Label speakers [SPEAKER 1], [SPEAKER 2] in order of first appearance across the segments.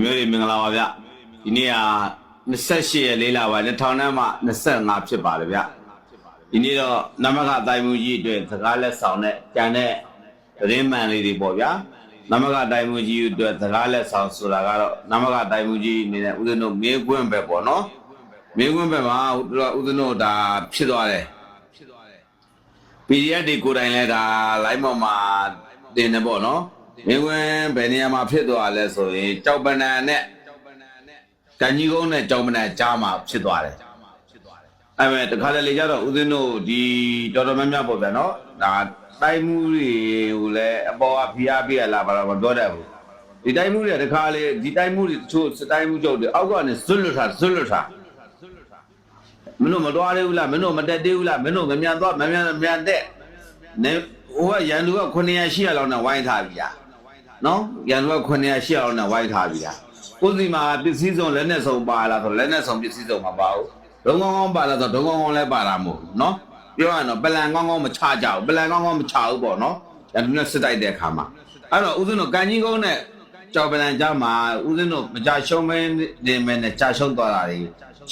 [SPEAKER 1] မျိုးတွေမင်္ဂလာပါဗျဒီနေ့က28ရက်လေးလပါ2000နဲ့မှ25ဖြစ်ပါတယ်ဗျဒီနေ့တော့နမကအတိုင်းမှုကြီးအတွက်စကားလက်ဆောင်နဲ့ကြံတဲ့သတင်းမှန်လေးတွေပေါ့ဗျာနမကအတိုင်းမှုကြီးအတွက်စကားလက်ဆောင်ဆိုတာကတော့နမကအတိုင်းမှုကြီးအနေနဲ့ဦးဇင်းတို့မေးခွန်းပဲပေါ့နော်မေးခွန်းပဲမှာဦးဇင်းတို့ဒါဖြစ်သွားတယ် PDF တွေကိုယ်တိုင်လဲဒါ line ပေါ်မှာတင်နေပေါ့နော် မင်းဝင်ဘယ်နေရာမှာဖြစ်သွားလဲဆိုရင်ကြောက်ပနံနဲ့ကံကြီးကုန်းနဲ့ကြောက်ပနံကြားမှာဖြစ်သွားတယ်အဲ့မဲ့တခါတလေကျတော့ဦးဇင်းတို့ဒီတော်တော်များများပေါ့ဗျာနော်ဒါတိုင်းမှုတွေကိုလည်းအပေါ်ကဖိအားပေးရလားဘာလို့မပြောတတ်ဘူးဒီတိုင်းမှုတွေတခါလေဒီတိုင်းမှုတွေတချို့စတိုင်းမှုချုပ်တွေအောက်ကနေဇွတ်လွတ်ထားဇွတ်လွတ်ထားမင်းတို့မတော်သေးဘူးလားမင်းတို့မတက်သေးဘူးလားမင်းတို့မမြန်သွားမမြန်မြန်တက်နေဟိုကရန်သူက900 800လောက်နဲ့ဝိုင်းထားပြီလား နော်ရန်သူက900 800လောက်နဲ့ဝိုင်းထားပြီလားကိုယ်စီမှာပစ္စည်းစုံလက်နဲ့စုံပါလားဆိုလက်နဲ့စုံပစ္စည်းစုံမပါဘူးဒုံကောင်းကောင်းပါလားဆိုဒုံကောင်းကောင်းလည်းပါတာမဟုတ်ဘူးနော်ပြောရရင်တော့ပလန်ကောင်းကောင်းမချကြဘူးပလန်ကောင်းကောင်းမချဘူးပေါ့နော်ရန်သူနဲ့စစ်တိုက်တဲ့အခါမှာအဲ့တော့ဦးဇင်းတို့ကန်ကြီးကုန်းနဲ့ကြောက်ပလန်ကြားမှာဦးဇင်းတို့မကြရှုံးမင်းနေမဲနဲ့ကြာရှုံးသွားတာတွေ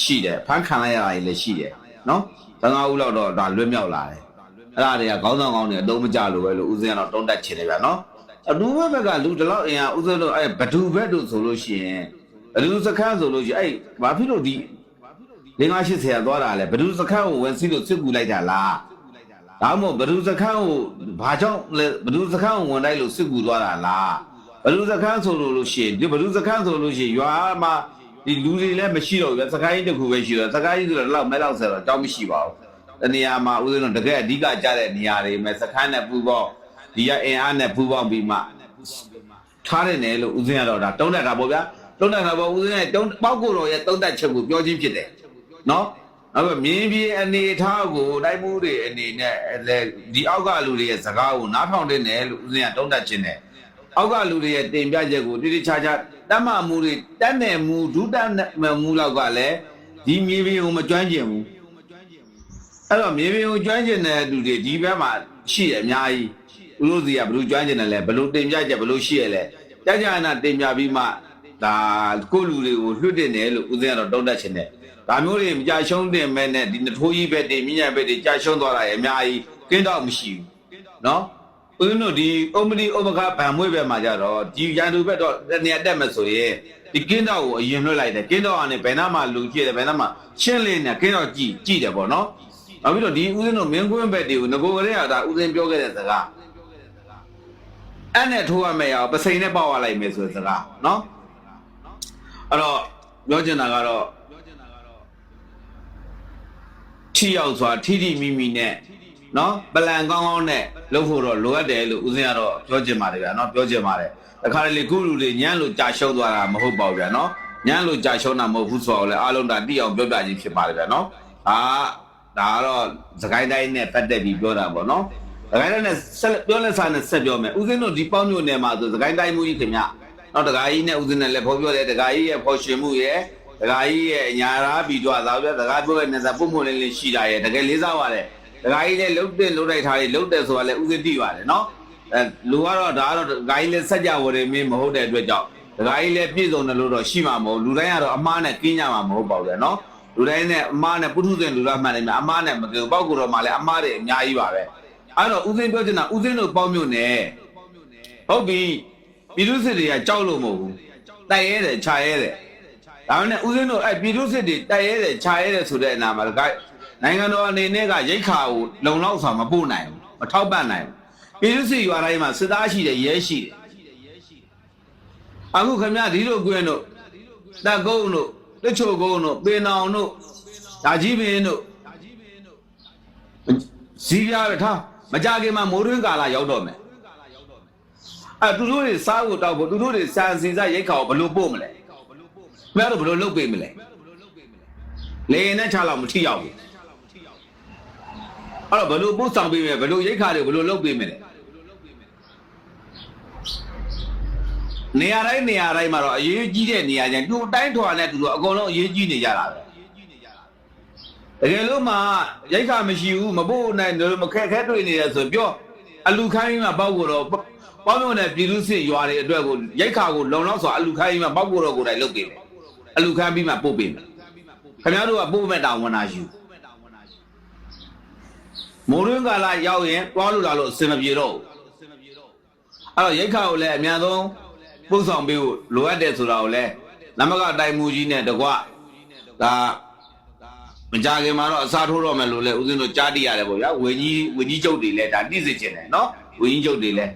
[SPEAKER 1] ရှိတယ်ဖမ်းခံလိုက်ရတာတွေလည်းရှိတယ်နော်သံဃာဦးလောက်တော့ဒါလွတ်မြောက်လာတယ်အဲ့ဒါတွေကခေါင်းဆောင်ကောင်းတွေအတုံးမကြလို့ပဲလို့ဦးဇင်းကတော့တုံးတက်ချင်တယ်ဗျာနော် အတူဘက်ကလူတလောက်အင်အားဦးဇင်းတို့အဲ့ဘဒူဘက်တို့ဆိုလို့ရှိရင်ဘဒူစခန်းဆိုလို့ရှိရင်အဲ့ဘာဖြစ်လို့ဒီလင်း80ဆရာသွားတာလဲဘဒူစခန်းကိုဝင်စီးလို့စစ်ကူလိုက်တာလားဒါမှမဟုတ်ဘဒူစခန်းကိုဘာကြောင့်လဲဘဒူစခန်းကိုဝင်လိုက်လို့စစ်ကူသွားတာလားဘဒူစခန်းဆိုလို့လို့ရှိရင်ဒီဘဒူစခန်းဆိုလို့ရှိရင်ရွာမှာဒီလူတွေလည်းမရှိတော့ဘူးဗျစကိုင်းတစ်ခုပဲရှိတော့စကိုင်းဆိုတော့လောက်မဲလောက်ဆယ်တော့အကြောင်းမရှိပါဘူးတနေရာမှာဦးဇင်းတို့တကယ်အဓိကကြတဲ့နေရာတွေမဲ့စခန်းနဲ့ပူပေါင်း ဒီရအင်အားနဲ့ပူပေါင်းပြီးမှထားတယ်နယ်လို့ဦးဇင်းကတော့ဒါတုံးတက်တာပေါ့ဗျာတုံးတက်တာပေါ့ဦးဇင်းရဲ့တုံးပေါက်ကိုတော်ရဲ့တုံးတက်ချက်ကိုပြောချင်းဖြစ်တယ်နော်အဲ့တော့မြင်းပြေအနေထားကိုတိုက်မှုတွေအနေနဲ့လေဒီအောက်ကလူတွေရဲ့စကားကိုနားထောင်တဲ့နယ်လို့ဦးဇင်းကတုံးတက်ခြင်းတယ်အောက်ကလူတွေရဲ့တင်ပြချက်ကိုတိတိကျကျတတ်မှမှုတွေတက်နယ်မှုဒုတက်နယ်မှုလောက်ကလည်းဒီမြေပြေကိုမကျွမ်းကျင်ဘူးအဲ့တော့မြေပြေကိုကျွမ်းကျင်တဲ့လူတွေဒီဘက်မှာရှိရအများကြီး ဦးလို့စီကဘယ်လိုကျွမ်းကျင်တယ်လဲဘယ်လိုတင်ပြချက်ဘယ်လိုရှိရလဲကြာကြာနာတင်ပြပြီးမှဒါကိုလူတွေကိုလွှတ်တင်တယ်လို့ဦးဇင်းကတော့တုံးတက်ခြင်းတယ်ဒါမျိုးတွေမကြရှုံးတင်မဲ့နဲ့ဒီနထိုးကြီးဘက်တွေမြညာဘက်တွေကြာရှုံးသွားတာရအများကြီးကင်းတော့မရှိဘူးနော်ဦးဇင်းတို့ဒီအုံမလီအုံမခဗံမွေးဘက်မှာကြတော့ဒီရန်သူဘက်တော့နေရာတက်မယ်ဆိုရင်ဒီကင်းတော့ကိုအရင်လွှတ်လိုက်တယ်ကင်းတော့ကနေဘယ်နှမှာလူကြည့်တယ်ဘယ်နှမှာရှင်းလင်းနေကင်းတော့ကြည့်ကြည့်တယ်ပေါ့နော်နောက်ပြီးတော့ဒီဦးဇင်းတို့မင်းကွင်းဘက်တွေကိုငကိုကလေးကဒါဦးဇင်းပြောခဲ့တဲ့စကား အဲ့နဲ့ထိုးရမယ်ရအောင်ပစိန်နဲ့ပေါက်ရလိုက်မယ်ဆိုတဲ့စကားနော်အဲ့တော့ပြောချင်တာကတော့ထီရောက်စွာထီထီမိမိနဲ့နော်ပလန်ကောင်းကောင်းနဲ့လုပ်ဖို့တော့လိုအပ်တယ်လို့ဦးဇင်းကတော့ပြောချင်ပါတယ်ဗျာနော်ပြောချင်ပါတယ်တခါလေကုလူတွေညံ့လို့ကြာရှုံးသွားတာမဟုတ်ပါဘူးဗျာနော်ညံ့လို့ကြာရှုံးတာမဟုတ်ဘူးဆိုတော့လေအားလုံးဒါတိအောင်ပြောပြခြင်းဖြစ်ပါတယ်ဗျာနော်အာဒါကတော့စကိုင်းတိုင်းနဲ့ပတ်သက်ပြီးပြောတာပေါ့နော် စကိုင်းတိုင်းနဲ့ဆက်ပြောလက်စားနဲ့ဆက်ပြောမယ်ဦးဇင်းတို့ဒီပေါင်းမြို့နယ်မှာဆိုစကိုင်းတိုင်းမူကြီးခင်ဗျနော်တကာကြီးနဲ့ဦးဇင်းနဲ့လည်းဖော်ပြောတယ်တကာကြီးရဲ့ဖော်ရှင်မှုရဲ့တကာကြီးရဲ့ညာရာပြီးတော့သာပြတကာပြောတဲ့နေစားပုံမှုလေးလေးရှိတာရဲ့တကယ်လေးစားပါတယ်တကာကြီးလည်းလှုပ်တဲ့လှုပ်လိုက်ထားလေးလှုပ်တယ်ဆိုတာလည်းဦးဇင်းသိပါတယ်နော်အဲလူကတော့ဒါကတော့ဒကာကြီးလည်းစက်ကြဝရီမင်းမဟုတ်တဲ့အတွက်ကြောင့်ဒကာကြီးလည်းပြည့်စုံတယ်လို့တော့ရှိမှာမဟုတ်လူတိုင်းကတော့အမားနဲ့ကင်းကြမှာမဟုတ်ပါဘူးလေနော်လူတိုင်းနဲ့အမားနဲ့ပုထုဇဉ်လူလားမှန်တယ်များအမားနဲ့မကင်းပေါက်ကူတော့မှလည်းအမားတွေအများကြီးပါပဲ အဲ့တော့ဦးစင်းပြောချင်တာဦးစင်းတို့ပေါင်းမြို့နယ်ဟုတ်ပြီပြည်သူစစ်တွေကကြောက်လို့မဟုတ်ဘူးတိုက်ရဲတယ်ခြာရဲတယ်ဒါမှနဲ့ဦးစင်းတို့အဲ့ပြည်သူစစ်တွေတိုက်ရဲတယ်ခြာရဲတယ်ဆိုတဲ့အနာမှာဒကာနိုင်ငံတော်အနေနဲ့ကရိတ်ခါကိုလုံလောက်စွာမပို့နိုင်ဘူးမထောက်ပံ့နိုင်ဘူးပြည်သူစစ်ရွာတိုင်းမှာစစ်သားရှိတယ်ရဲရှိတယ်အခုခင်ဗျဒီလိုကွင်းတို့တက်ကုန်းတို့တချို့ကုန်းတို့ပင်အောင်တို့ဒါကြီးပင်တို့ဇီးပြားပဲထား မကြခင်မှာမိုးတွင်းကာလာရောက်တော့မယ်အဲသူတို့တွေစားဖို့တောက်ဖို့သူတို့တွေစံစင်စားရိတ်ခါကိုဘယ်လိုပို့မလဲမင်းတို့ဘယ်လိုလုပ်ပေးမလဲလေရင်နဲ့ချလောက်မထိရောက်ဘူးအဲ့တော့ဘယ်လိုပို့ဆောင်ပေးမလဲဘယ်လိုရိတ်ခါတွေဘယ်လိုလုပ်ပေးမလဲနေရာတိုင်းနေရာတိုင်းမှာတော့အရေးကြီးတဲ့နေရာချင်းတူတိုင်းထွာနဲ့တူတော့အကုန်လုံးအရေးကြီးနေကြတာပဲ တကယ်လို့မှရိတ်ခါမရှိဘူးမပို့နိုင်တယ်မခက်ခဲတွေ့နေတယ်ဆိုပြောအလူခိုင်းမှာပေါက်ကိုတော့ဟပေါင်းမြုံနဲ့ပြည်လူစစ်ရွာတွေအတွက်ကိုရိုက်ခါကိုလုံလောက်စွာအလူခိုင်းပြီးမှပောက်ကိုတော့ကိုယ်တိုင်လုပ်ပေးမယ်အလူခိုင်းပြီးမှပို့ပေးမယ်ခင်ဗျားတို့ကပို့မဲ့တာဝန်နာယူမိုးရင်းကာလာရောက်ရင်တွားလို့လာလို့အစင်မပြေတော့ဘူးအဲ့တော့ရိုက်ခါကိုလည်းအများဆုံးပို့ဆောင်ပေးဖို့လိုအပ်တယ်ဆိုတာကိုလည်းနမကတိုင်မူကြီးနဲ့တကွဒါ မကြခင်မှာတော့အစားထိုးတော့မယ်လို့လည်းဦးဇင်းတို့ကြားတည်ရတယ်ပေါ့ဗျာဝင်းကြီးဝင်းကြီးကျုပ်တွေလည်းဒါနှိမ့်စေချင်တယ်နော်ဝင်းကြီးကျုပ်တွေလည်း